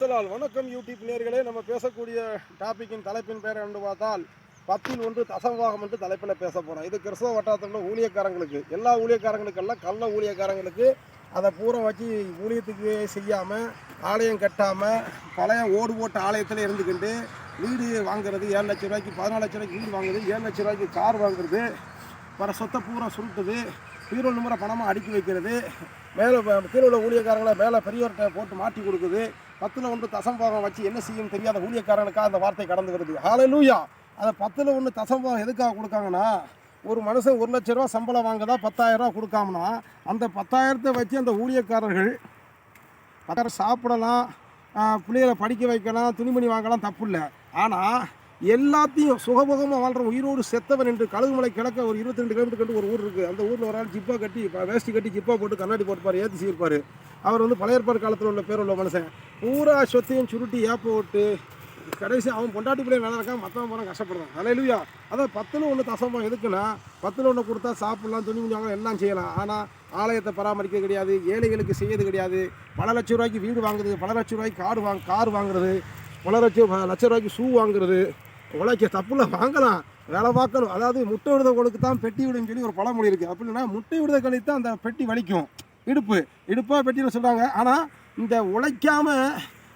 முதலால் வணக்கம் யூடியூப் நேர்களே. நம்ம பேசக்கூடிய டாபிக்கின் தலைப்பின் பெயர் என்று பார்த்தால் பத்தில் ஒன்று தசவாகம் என்று தலைப்பில் பேச போகிறோம் இது கிறிஸ்தவ வட்டாரத்தில் ஊழியக்காரங்களுக்கு எல்லா ஊழியக்காரங்களுக்கெல்லாம் கள்ள ஊழியக்காரங்களுக்கு அதை பூரா வச்சு ஊழியத்துக்கு செய்யாமல் ஆலயம் கட்டாமல் பழைய ஓடு போட்ட ஆலயத்தில் இருந்துக்கிட்டு வீடு வாங்குறது ஏழு லட்ச ரூபாய்க்கு பதினாலு லட்ச ரூபாய்க்கு வீடு வாங்குறது ஏழு லட்ச ரூபாய்க்கு கார் வாங்குறது வர சொத்தை பூரா சுருட்டுது பீரோ முறை பணமாக அடுக்கி வைக்கிறது மேலே கீழே உள்ள ஊழியக்காரங்களை மேலே பெரியவர்கிட்ட போட்டு மாட்டி கொடுக்குது பத்தில் ஒன்று தசம்பாகம் வச்சு என்ன செய்யும் தெரியாத ஊழியக்காரனுக்காக அந்த வார்த்தை கடந்து வருது ஹalleluya அதை பத்தில் ஒன்று தசம்பாகம் எதுக்காக கொடுக்காங்கன்னா ஒரு மனுஷன் ஒரு லட்ச ரூபா சம்பளம் வாங்குதா பத்தாயிரம் கொடுக்காமனா அந்த பத்தாயிரத்தை வச்சு அந்த ஊழியக்காரர்கள் பத்தாயிரம் சாப்பிடலாம் பிள்ளைகளை படிக்க வைக்கலாம் துணிமணி வாங்கலாம் தப்பு இல்லை ஆனால் எல்லாத்தையும் சுகபோகமாக வாழ்கிற உயிரோடு செத்தவன் என்று கழுகுமலை கிழக்க ஒரு இருபத்தி ரெண்டு கிலோமீட்டர் கண்டு ஒரு ஊர் இருக்குது அந்த ஊரில் ஒரு ஆள் ஜிப்பா கட்டி வேஷ்டி கட்டி ஜிப்பா போட்டு கண்ணாடி போட்டுப்பார் ஏற்றி செய்யிருப்பார் அவர் வந்து பழைய ஏற்பாடு காலத்தில் உள்ள பேர் உள்ள மனுஷன். பூரா சொத்தையும் சுருட்டி ஏப்ப விட்டு கடைசி அவன் பொண்டாட்டி பிள்ளை நல்லா இருக்கான் மற்றவன் போனால் கஷ்டப்படுறான். அலையிலுயா அதான் பத்தில் ஒன்று தசம்பம் எதுக்குன்னா பத்தில் ஒன்று கொடுத்தா சாப்பிட்லாம் துணி வாங்கலாம் எல்லாம் செய்யலாம். ஆனால் ஆலயத்தை பராமரிக்க கிடையாது ஏழைகளுக்கு செய்யறது கிடையாது. பல லட்ச ரூபாய்க்கு வீடு வாங்குறது பல லட்ச ரூபாய்க்கு காடு வாங்க கார் வாங்குறது பல லட்சம் ப- லட்ச ரூபாய்க்கு ஷூ வாங்குறது உழைக்க தப்புல வாங்கலாம். வேலை பார்க்கணும். அதாவது முட்டை விடுத கொழுக்கு தான் பெட்டி விடுன்னு சொல்லி ஒரு பழமொழி இருக்குது அப்படின்னா முட்டை விடுத தான் அந்த பெட்டி வலிக்கும். இடுப்பு. இடுப்பாக பெட்டின்னு சொல்கிறாங்க ஆனால் இந்த உழைக்காம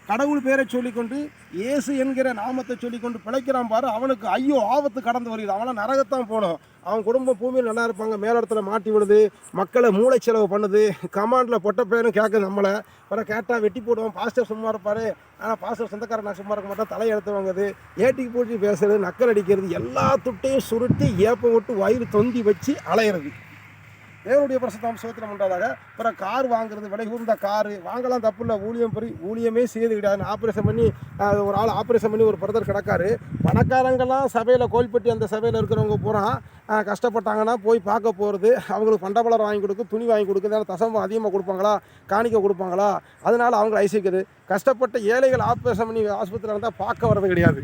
கடவுள் பேரை சொல்லிக்கொண்டு இயேசு என்கிற நாமத்தை சொல்லிக்கொண்டு பிழைக்கிறான் பாரு. அவனுக்கு ஐயோ ஆபத்து கடந்து வருகிறது அவனை நரகத்தான் போனோம். அவன் குடும்பம் பூமியில் நல்லா இருப்பாங்க. மேலிடத்துல மாட்டி விடுது. மக்களை மூளை செலவு பண்ணுது. கமாண்டில் பொட்ட பேரும் கேட்குது நம்மளை. வர கேட்டால் வெட்டி போடுவோம் பாஸ்டர் சும்மா இருப்பார். ஆனால் பாஸ்டர் சொந்தக்காரன் நான் சும்மா இருக்க மாட்டேன். தலையெடுத்து வாங்குது. ஏட்டிக்கு பூச்சி பேசுறது நக்கல் அடிக்கிறது எல்லா துட்டையும் சுருட்டி ஏப்ப விட்டு வயிறு தொந்தி வச்சு அலையிறது. தேவனுடைய பிரசத்தாம் சோத்திரம் பண்ணுறதாக அப்புறம் கார் வாங்குறது விலை கூர்ந்த கார் வாங்கலாம் தப்பு இல்லை ஊழியம் பெரிய ஊழியமே செய்து கிடையாது ஆப்ரேஷன் பண்ணி ஒரு ஆள் ஆப்ரேஷன் பண்ணி ஒரு பிரதர் கிடக்காரு. பணக்காரங்கெல்லாம் சபையில் கோல்பட்டி அந்த சபையில் இருக்கிறவங்க பூரா கஷ்டப்பட்டாங்கன்னா போய் பார்க்க போகிறது அவங்களுக்கு பண்டபலர் வாங்கி கொடுக்கு துணி வாங்கி கொடுக்குறது தசம்பம் அதிகமாக கொடுப்பாங்களா காணிக்க கொடுப்பாங்களா? அதனால் அவங்களை ஐசிக்குது கஷ்டப்பட்ட ஏழைகள் ஆப்ரேஷன் பண்ணி ஆஸ்பத்திரியில் இருந்தால் பார்க்க வர்றது கிடையாது.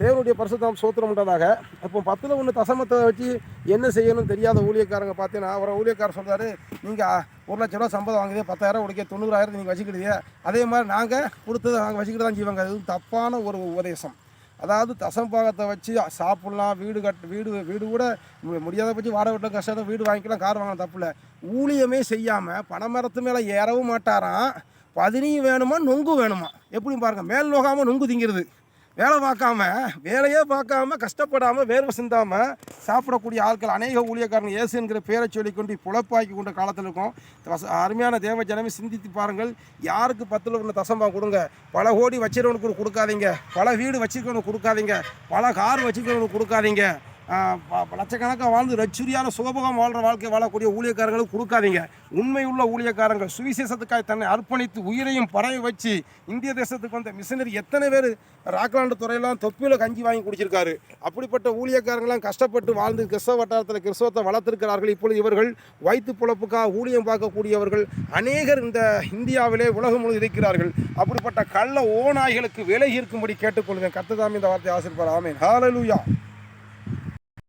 தேவனுடைய பரிசுத்தாம் சோத்திரம் உண்டதாக. இப்போ பத்தில் ஒன்று தசமத்தை வச்சு என்ன செய்யணும் தெரியாத ஊழியக்காரங்க பார்த்தீங்கன்னா அவரை ஊழியக்காரர் சொல்கிறாரு நீங்கள் ஒரு லட்ச ரூபா சம்பளம் வாங்குதே பத்தாயிரம் உடைக்க தொண்ணூறாயிரம் நீங்கள் வச்சுக்கிடுதே அதே மாதிரி நாங்கள் கொடுத்தது நாங்கள் வச்சுக்கிட்டு தான் செய்வாங்க அது தப்பான ஒரு உபதேசம். அதாவது தசம்பாகத்தை வச்சு சாப்பிட்லாம் வீடு கட் வீடு வீடு கூட முடியாத பற்றி வாடகை வீட்டில் கஷ்டத்தை வீடு வாங்கிக்கலாம் கார் வாங்கலாம் தப்பு இல்லை. ஊழியமே செய்யாமல் பணமரத்து மேலே ஏறவும் மாட்டாராம் பதினியும் வேணுமா நொங்கு வேணுமா? எப்படி பாருங்க மேல் நோகாமல் நொங்கு திங்கிறது. வேலை பார்க்காம வேலையே பார்க்காம கஷ்டப்படாமல் வேர்வை சிந்தாமல் சாப்பிடக்கூடிய ஆட்கள் அநேக ஊழியக்காரங்க இயேசு பேரை பேரை சொல்லிக்கொண்டு புழப்பாக்கி கொண்ட காலத்தில் இருக்கும். தச- அருமையான தேவ ஜனமே சிந்தித்து பாருங்கள். யாருக்கு பத்தில் ஒன்று தசம்பா கொடுங்க. பல கோடி வச்சிருக்கவனுக்கு கொடுக்காதீங்க. பல வீடு வச்சிருக்கவனுக்கு கொடுக்காதீங்க. பல கார் வச்சிருக்கவனுக்கு கொடுக்காதீங்க. லட்சக்கணக்காக வாழ்ந்து லட்சுரியான சுகபோகம் வாழ்கிற வாழ்க்கை வாழக்கூடிய ஊழியக்காரங்களுக்கு கொடுக்காதீங்க. உண்மையுள்ள ஊழியக்காரங்கள் சுவிசேஷத்துக்காக தன்னை அர்ப்பணித்து உயிரையும் பறவை வச்சு இந்திய தேசத்துக்கு வந்த மிஷினரி எத்தனை பேர் ராக்லாண்டு துறையெல்லாம் தொப்பியில் கஞ்சி வாங்கி குடிச்சிருக்காரு. அப்படிப்பட்ட ஊழியக்காரங்களாம் கஷ்டப்பட்டு வாழ்ந்து கிறிஸ்தவ வட்டாரத்தில் கிறிஸ்தவத்தை வளர்த்திருக்கிறார்கள். இப்பொழுது இவர்கள் வயிற்று பிழப்புக்காக ஊழியம் பார்க்கக்கூடியவர்கள் அநேகர் இந்த இந்தியாவிலே உலகம் முழு இருக்கிறார்கள். அப்படிப்பட்ட கள்ள ஓநாய்களுக்கு விலகி இருக்கும்படி கேட்டுக்கொள்வேன். கத்துதாமி இந்த வார்த்தை ஆசிர்ப்பார் ஆமேன். ஹாலலூயா